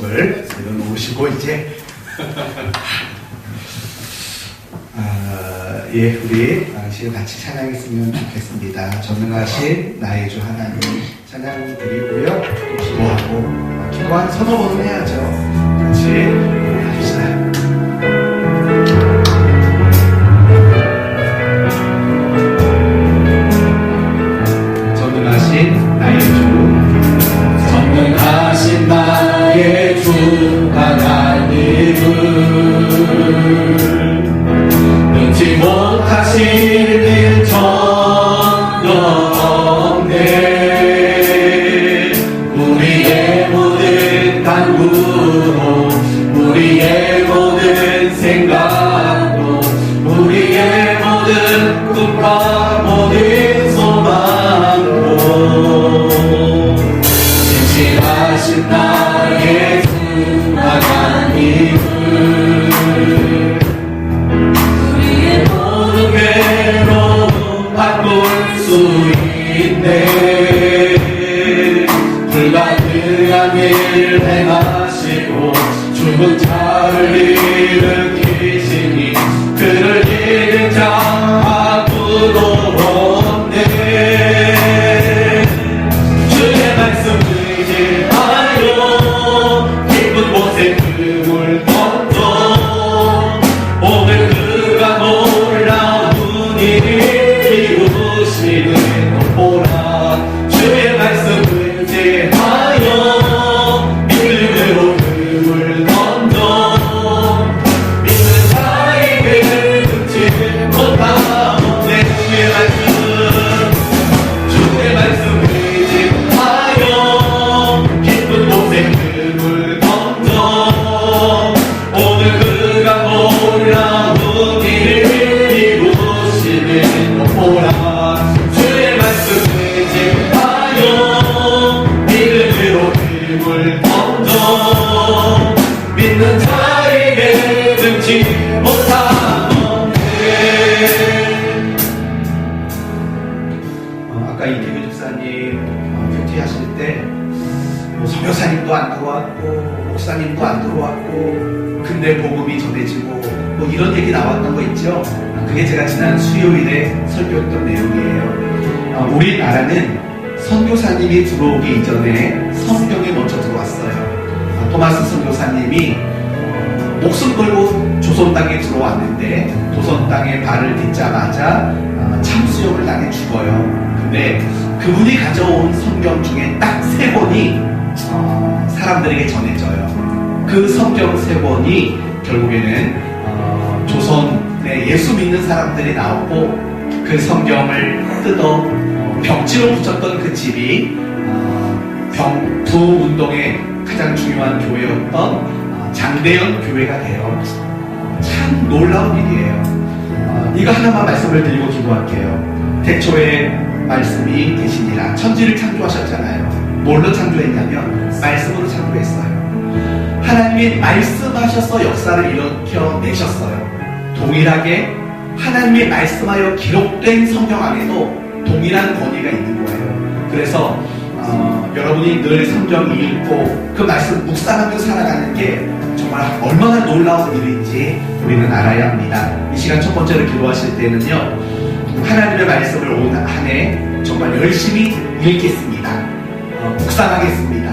말씀을 내려놓으시고 이제 아, 예, 우리 당시 같이 찬양했으면 좋겠습니다. 전능하신 나의 주 하나님 찬양 드리고요. 또 기도하고 기도한 서너 번은 해야죠. 같이 능치 못하실 일 Hallelujah. 못하네 어, 아까 이태규 집사님 어, 큐티하실 때 뭐 성교사님도 안 들어왔고 목사님도 안 들어왔고 근데 복음이 전해지고 뭐 이런 얘기 나왔던 거 있죠? 아, 그게 제가 지난 수요일에 설교했던 내용이에요. 어, 우리나라는 선교사님이 들어오기 이전에 성경에 먼저 들어왔어요. 아, 토마스 선교사님이 목숨 걸고 조선 땅에 들어왔는데 조선 땅에 발을 딛자마자 어, 참수욕을 당해 죽어요. 근데 그분이 가져온 성경 중에 딱 세 권이 어, 사람들에게 전해져요. 그 성경 세 권이 결국에는 어, 조선에 예수 믿는 사람들이 나오고 그 성경을 뜯어 어, 벽지로 붙였던 그 집이 어, 병부 운동의 가장 중요한 교회였던 어, 장대현 교회가 돼요. 어, 참 놀라운 일이에요. 어, 이거 하나만 말씀을 드리고 기도할게요. 태초에 말씀이 계시니라 천지를 창조하셨잖아요. 뭘로 창조했냐면 말씀으로 창조했어요. 하나님이 말씀하셔서 역사를 일으켜 내셨어요. 동일하게 하나님이 말씀하여 기록된 성경 안에도 동일한 권위가 있는 거예요. 그래서 어, 여러분이 늘 성경 읽고 그 말씀 묵상하며 살아가는 게 정말 얼마나 놀라운 일인지 우리는 알아야 합니다. 이 시간 첫 번째로 기도하실 때는요, 하나님의 말씀을 온 한 해 정말 열심히 읽겠습니다. 어, 묵상하겠습니다.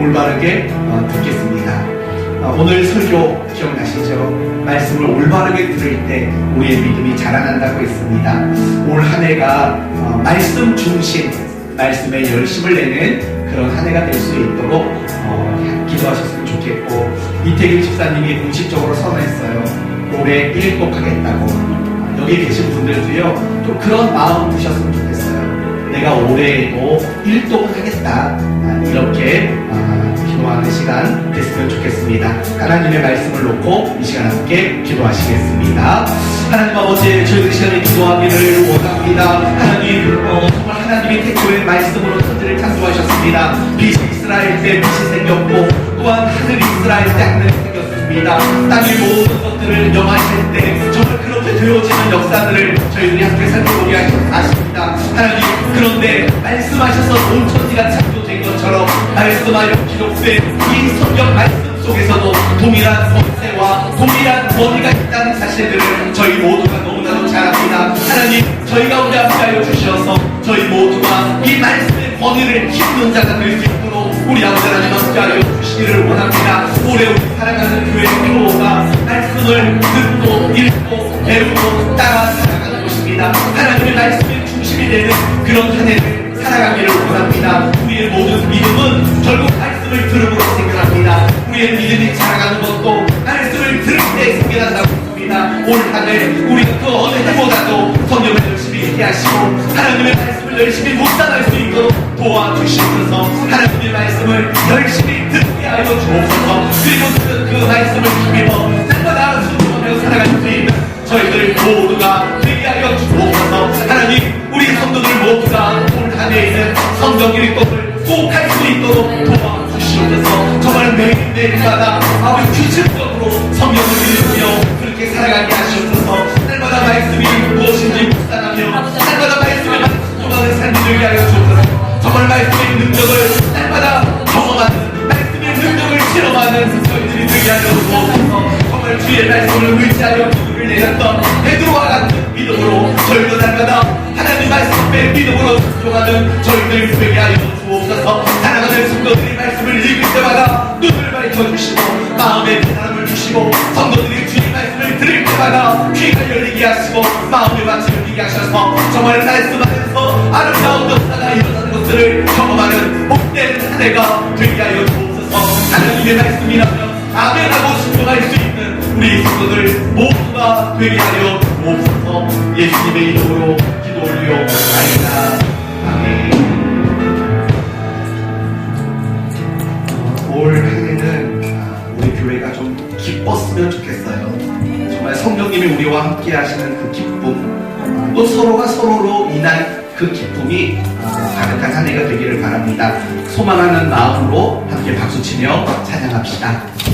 올바르게 어, 듣겠습니다. 어, 오늘 설교 기억나시죠? 말씀을 올바르게 들을 때 우리의 믿음이 자라난다고 했습니다. 올 한 해가 어, 말씀 중심, 말씀에 열심을 내는 그런 한 해가 될 수 있도록 어, 기도하셨으 면 좋겠고 이태길 집사님이 공식적으로 선언했어요. 올해 일독하겠다고 어, 여기 계신 분들도요 또 그런 마음 드셨으면 좋겠어요. 내가 올해에도 일독을 하겠다 아, 이렇게 아, 기도하는 시간 됐으면 좋겠습니다. 하나님의 말씀을 놓고 이 시간 함께 기도하시겠습니다. 하나님 아버지 저희 이 시간에 기도하기를 원합니다. 하나님 어, 정말 하나님이 태초의 말씀으로 천지를 창조하셨습니다. 빛이 이스라엘 때 빛이 생겼고 또한 하늘 이스라엘 때 하늘이 생겼습니다. 땅의 모든 것들을 명하실 때 정말 그렇게 되어지는 역사들을 저희들이 함께 살펴보게 하십니다. 하나님 그런데 말씀하셔서 온 천지가 창조된 것처럼 말씀 말씀하여 기록된 이 성경 말씀 속에서도 동일한 권세와 동일한 권위가 있다는 사실들을 저희 모두가 압니다. 하나님, 저희 가운데 함께 하여 주셔서 저희 모두가 이 말씀의 권위를 힘든 자가 될 수 있도록 우리 아버지 하나님 함께 하여 주시기를 원합니다. 올해 우리 살아가는 교회 교호가 말씀을 듣고 읽고 배우고 따라 살아가는 것입니다. 하나님의 말씀이 중심이 되는 그런 한 해를 살아가기를 원합니다. 우리의 모든 믿음은 결국 말씀을 들음으로 생겨납니다. 우리의 믿음이 자라가는 것도 말씀 합니다. 올한해 우리가 그 어느 해보다도 성경을 열심히 얘기하시고 하나님의 말씀을 열심히 묵상할 수 있도록 도와주시면서 하나님의 말씀을 열심히 듣게 하여 주옵소서 그리고 그, 그 말씀을 힘입어 날마다 순종하며 살아갈 수 있는 저희들 모두가 되게 하여 주옵소서 하나님 우리 성도들 모두가 올 한해 있는 성경 읽법을 꼭 할 수 있도록 도와 주시옵소서 정말 매일매일마다 아버지 규칙적으로 성경을 읽으며 그렇게 살아가게 하시옵소서. 날마다 말씀이 무엇인지 묵상하며 날마다 말씀에 순종하는 삶이 되게 하여 주옵소서. 정말 말씀의 능력을 날마다 경험하는 말씀의 능력을 실험하는 저희들이 되게 하여 주옵소서. 정말 주의 말씀을 의지하여 기도를 내렸던 베드로와 같은 믿음으로 저희도 날마다 하나님 말씀에 믿음으로 순종하는 저희들 되게 하여 주옵소서 사랑하는 성도들이 말씀을 읽을 때마다 눈을 밝혀 주시고 마음의 사람을 주시고 성도들이 주의 말씀을 들을 때마다 귀가 열리게 하시고 마음의 마치 열리게 하셔서 정말 말씀하면서 아름다운 역사가 일어나는 것들을 경험하는 복된 한 해가 되게 하여 주옵소서. 하나님의 말씀이라면 아멘하고 순종할 수 있는 우리 성도들 모두가 되게 하여 주옵소서. 예수님의 이름으로 기도 올리옵나이다 기뻤으면 좋겠어요. 정말 성령님이 우리와 함께 하시는 그 기쁨, 또 서로가 서로로 인한 그 기쁨이 아, 가득한 한 해가 되기를 바랍니다. 소망하는 마음으로 함께 박수치며 찬양합시다.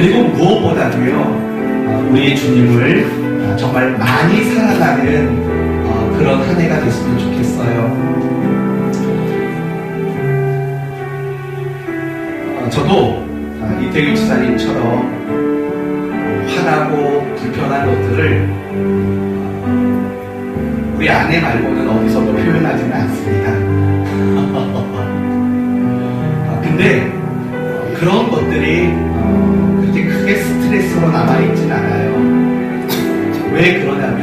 아, 그리고 무엇보다도요, 아, 우리 주님을 아, 정말 많이 사랑하는 어, 그런 한 해가 됐으면 좋겠어요. 어, 저도 아, 이태규 지사님처럼 화나고 불편한 것들을 어, 우리 아내 말고는 어디서도 표현하지는 않습니다. 아, 근데 어, 그런 것들이 100% 남아있진 않아요. 왜 그러냐면,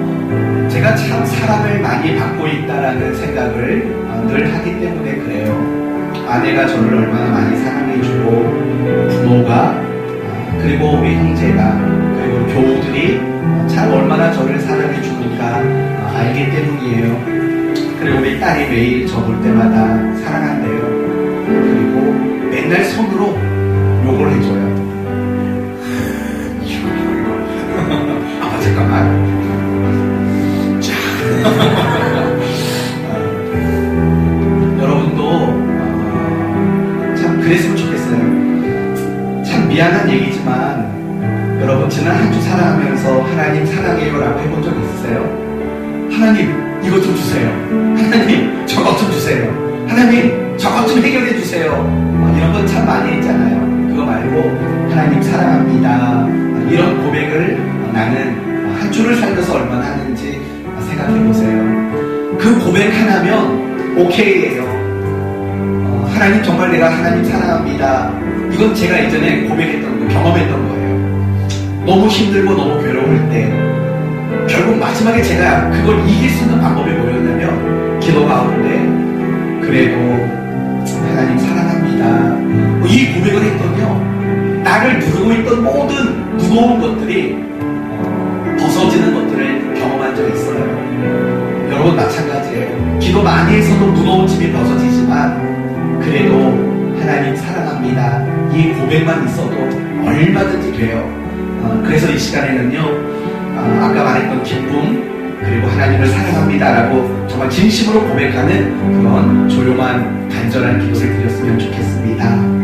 어, 제가 참 사랑을 많이 받고 있다라는 생각을 늘 하기 때문에 그래요. 아내가 저를 얼마나 많이 사랑해주고, 부모가, 어, 그리고 우리 형제가, 그리고 교우들이 참 얼마나 저를 사랑해주는가 어, 알기 때문이에요. 그리고 우리 딸이 매일 저볼 때마다 사랑한대요. 그리고 맨날 손으로 욕을 해줘요. 하나님 사랑합니다. 이건 제가 예전에 고백했던 거, 경험했던 거예요. 너무 힘들고 너무 괴로울 때 결국 마지막에 제가 그걸 이길 수 있는 방법이 뭐였냐면 기도 가운데 그래도 하나님 사랑합니다. 뭐이 고백을 했더니요 나를 누르고 있던 모든 무거운 것들이 어, 벗어지는 것들을 경험한 적이 있어요. 여러분 마찬가지예요. 기도 많이 해서도 무거운 짐이 벗어지지만 그래도 하나님 사랑합니다. 이 고백만 있어도 얼마든지 돼요. 어, 그래서 이 시간에는요, 어, 아까 말했던 기쁨, 그리고 하나님을 사랑합니다라고 정말 진심으로 고백하는 그런 조용한 간절한 기도를 드렸으면 좋겠습니다.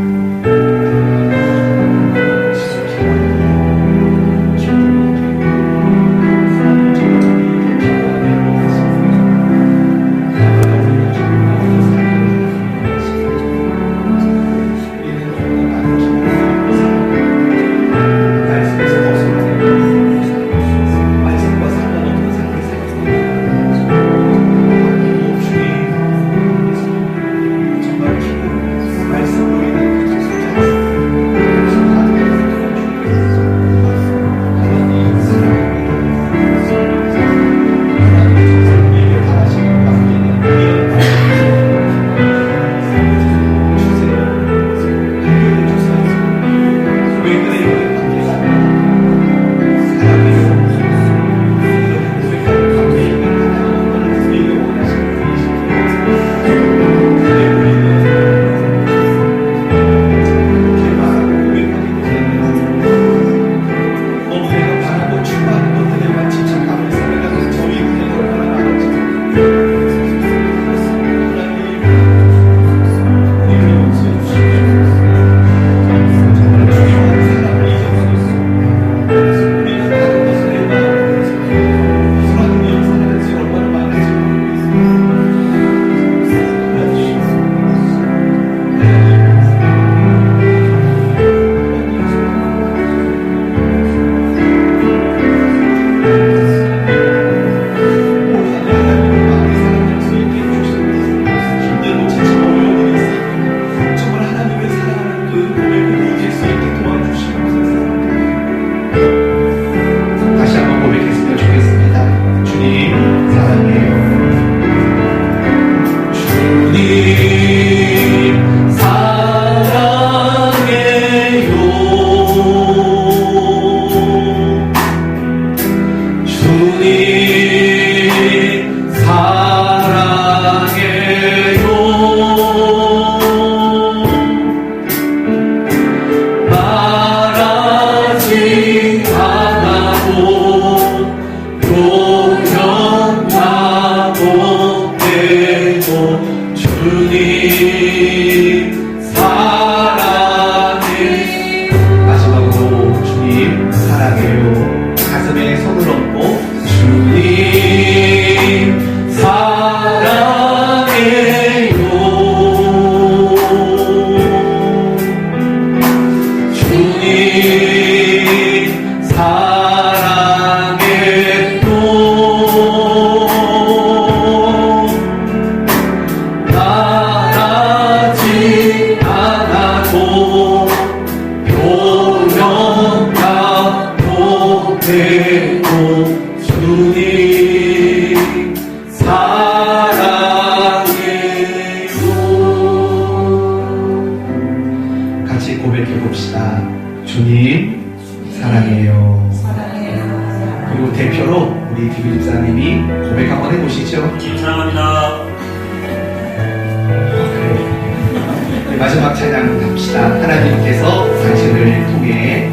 마지막 찬양 갑시다. 하나님께서 당신을 통해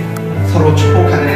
서로 축복하는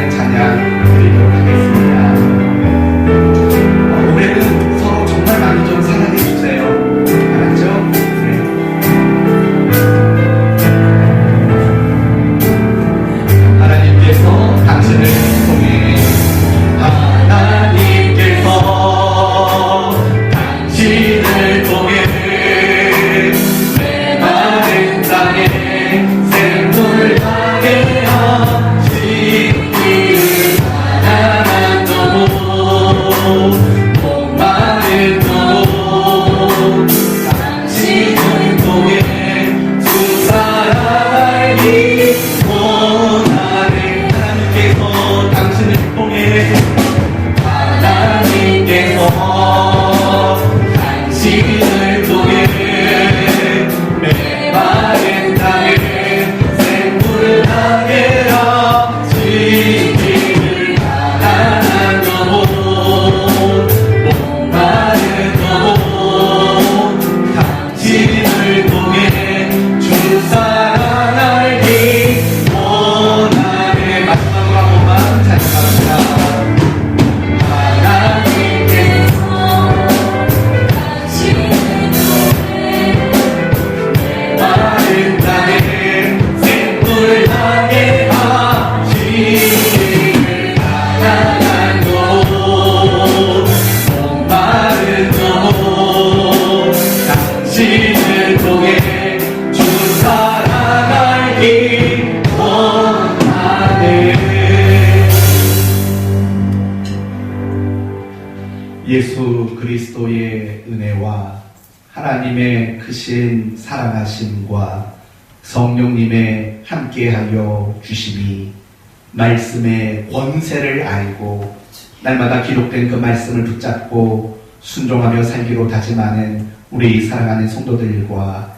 말씀의 권세를 알고 날마다 기록된 그 말씀을 붙잡고 순종하며 살기로 다짐하는 우리 사랑하는 성도들과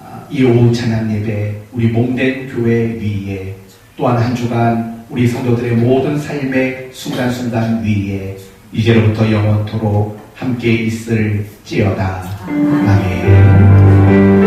아, 이 오후 찬양 예배 우리 몸된 교회 위에 또한 한 주간 우리 성도들의 모든 삶의 순간순간 위에 이제로부터 영원토록 함께 있을지어다. 아멘.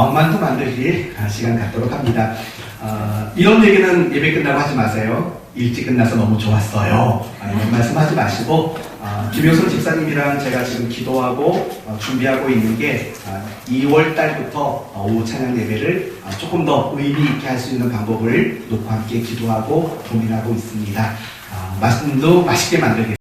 왕만두 만들기 아, 시간 갖도록 합니다. 아, 이런 얘기는 예배 끝나고 하지 마세요. 일찍 끝나서 너무 좋았어요. 아, 이런 말씀 하지 마시고 아, 김효선 집사님이랑 제가 지금 기도하고 어, 준비하고 있는 게 2월 달부터 오후 찬양 예배를 아, 조금 더 의미 있게 할 수 있는 방법을 놓고 함께 기도하고 고민하고 있습니다. 아, 말씀도 맛있게 만들겠습니다.